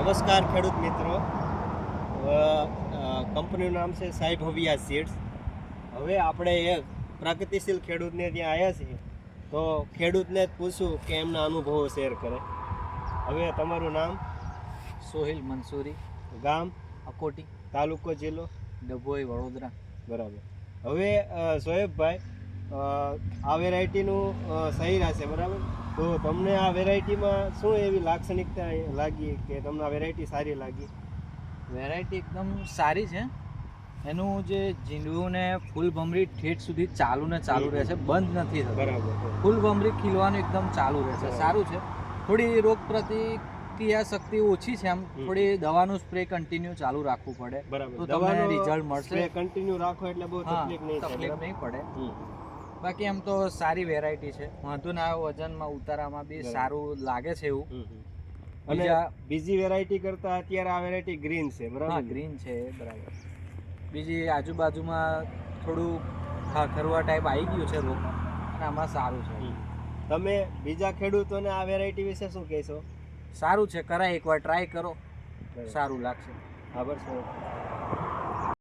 નમસ્કાર ખેડૂત મિત્રો. કંપનીનું નામ છે સાઈ ભવિયા સીડ્સ. હવે આપણે એક પ્રગતિશીલ ખેડૂતને ત્યાં આવ્યા છીએ. તો ખેડૂતને જ પૂછું કે એમના અનુભવો શેર કરે. હવે તમારું નામ? સોહિલ મંસૂરી. ગામ? અકોટી. તાલુકો જિલ્લો? ડભોઈ વડોદરા. બરાબર. હવે સોહેબભાઈ આ વેરાયટીનું સહીરા છે બરાબર? તો તમને આ વેરાયટીમાં શું એવી લાક્ષણિકતા લાગી કે તમને આ વેરાયટી સારી લાગી? વેરાયટી એકદમ સારી છે. એનું જે જીંડવું ને ફૂલ ભમરી ઠેઠ સુધી ચાલુ ને ચાલુ રહે છે બંધ નથી થતું. બરાબર ફૂલ ભમરી ખીલવાનું એકદમ ચાલુ રહે છે સારું છે. થોડી રોગ પ્રતિક્રિયા શક્તિ ઓછી છે આમ થોડી દવાનું સ્પ્રે કન્ટિન્યુ ચાલુ રાખવું પડે. બરાબર. તો તમને રિઝલ્ટ મળશે. કન્ટિન્યુ રાખો એટલે બહુ તકલીફ નહીં પડે. બાકી એમ તો સારી વેરાયટી છે. વાંધો ના આવે વજનમાં ઉતારામાં બી સારું લાગે છે એવું. અને બીજા બીજી વેરાયટી કરતા અત્યારે આ વેરાયટી ગ્રીન છે બરાબર? ગ્રીન છે બરાબર. બીજી આજુબાજુમાં થોડું ખાખરવા ટાઈપ આવી ગયું છે રોગ અને આમાં સારું છે. તમે બીજા ખેડૂતોને આ વેરાયટી વિશે શું કહેશો? સારું છે કરાય એકવાર ટ્રાય કરો. સારું લાગશે. આભાર સર